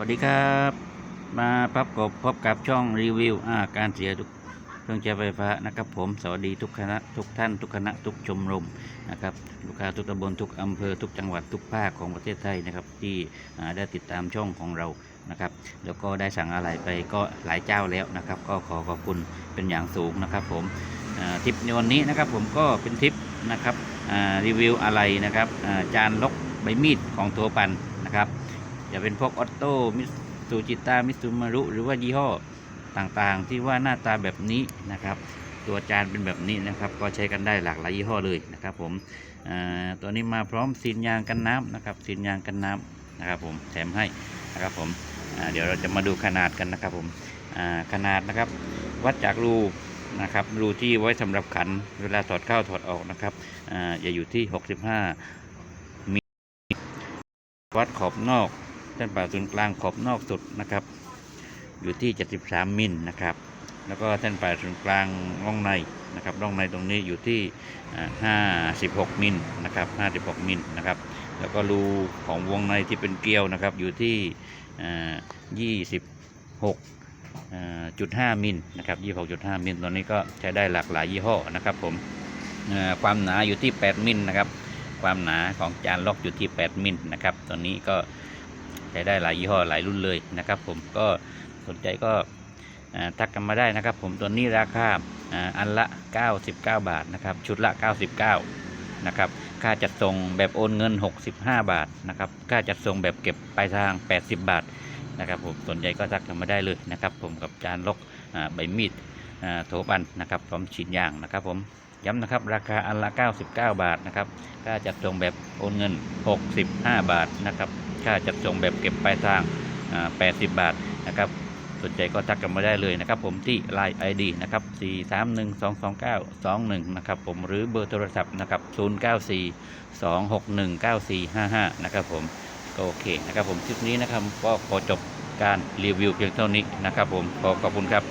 วัสดีครับ มาพบกับพบกับช่องรีวิวอาการเสียทุกเครื่องใช้ไฟฟ้านะครับ ผมสวัสดีทุกคณะทุกท่านทุกคณะทุกชมรมนะครับลูกค้าทุกตำบลทุกอำเภอทุกจังหวัดทุกภาคของประเทศไทยนะครับที่ได้ติดตามช่องของเรานะครับ แล้วก็ได้สั่งอะไรไปก็หลายเจ้าแล้วนะครับ ก็ขอขอบคุณเป็นอย่างสูงนะครับ ผมทริปในวันนี้นะครับผมก็เป็นทริปนะครับรีวิวอะไรนะครับจานลกใบมีดของตัวปันนะครับ จะเป็นพวกออโต้มิสูจิต้ามิซูมารุหรือว่ายี่ห้อต่างๆ ที่ว่าหน้าตาแบบนี้นะครับ ตัวจานเป็นแบบนี้นะครับ ก็ใช้กันได้หลากหลายยี่ห้อเลยนะครับ ผมตัวนี้มาพร้อมซีนยางกันน้ำนะครับซีนยางกันน้ำนะครับ ผมแถมให้นะครับผมเดี๋ยวเราจะมาดูขนาดกันนะครับ ผมขนาดนะครับ วัดจากรูนะครับรูที่ไว้สำหรับขันเวลาถอดเข้าถอดออกนะครับอ่าจะอยู่ที่ 65มิลวัดขอบนอก เส้นผ่าศูนย์กลางขอบนอกสุดนะครับ อยู่ที่ 73มิลนะครับ แล้วก็เส้นผ่าศูนย์กลางร่องในนะครับร่องในตรงนี้อยู่ที่อ่า56มิลนะครับ 56มิลนะครับ แล้วก็รูของวงในที่เป็นเกลียวนะครับ อยู่ที่อ่า26จุด5มิลนะครับ26.5มิลตัวนี้ก็ใช้ได้หลากหลายยี่ห้อนะครับผมความหนาอยู่ที่ 8 มิลนะครับ ความหนาของจานล็อกอยู่ที่ 8 มิลนะครับตัวนี้ก็ ใช้ได้หลายยี่ห้อหลายรุ่นเลยนะครับผมก็สนใจก็ทักกันมาได้นะครับ ผมตัวนี้ราคาอันละ 99 บาทนะครับชุดละ 99นะครับค่าจัดส่งแบบโอนเงิน 65 บาทนะครับค่าจัดส่งแบบเก็บปลายทาง 80 บาทนะครับผมสนใจก็ทักกันมาได้เลยนะครับ ผมกับจานล็อกใบมีดโถบันนะครับพร้อมชิ้นยางนะครับ ผมย้ำนะครับราคาอันละ 99 บาทนะครับค่าจัดส่งแบบโอนเงิน 65 บาทนะครับ ค่าจัดส่งแบบเก็บปลายทาง 80 บาทนะครับสนใจก็ทักกันมาได้เลยนะครับผมที่ Line ID นะครับ 4312292นะครับผมหรือเบอร์โทรศัพท์นะครับ 0942619455 นะครับผมก็โอเคนะครับผมคลิปนี้นะครับก็ขอจบการรีวิวเพียงเท่านี้นะครับผมขอขอบคุณครับ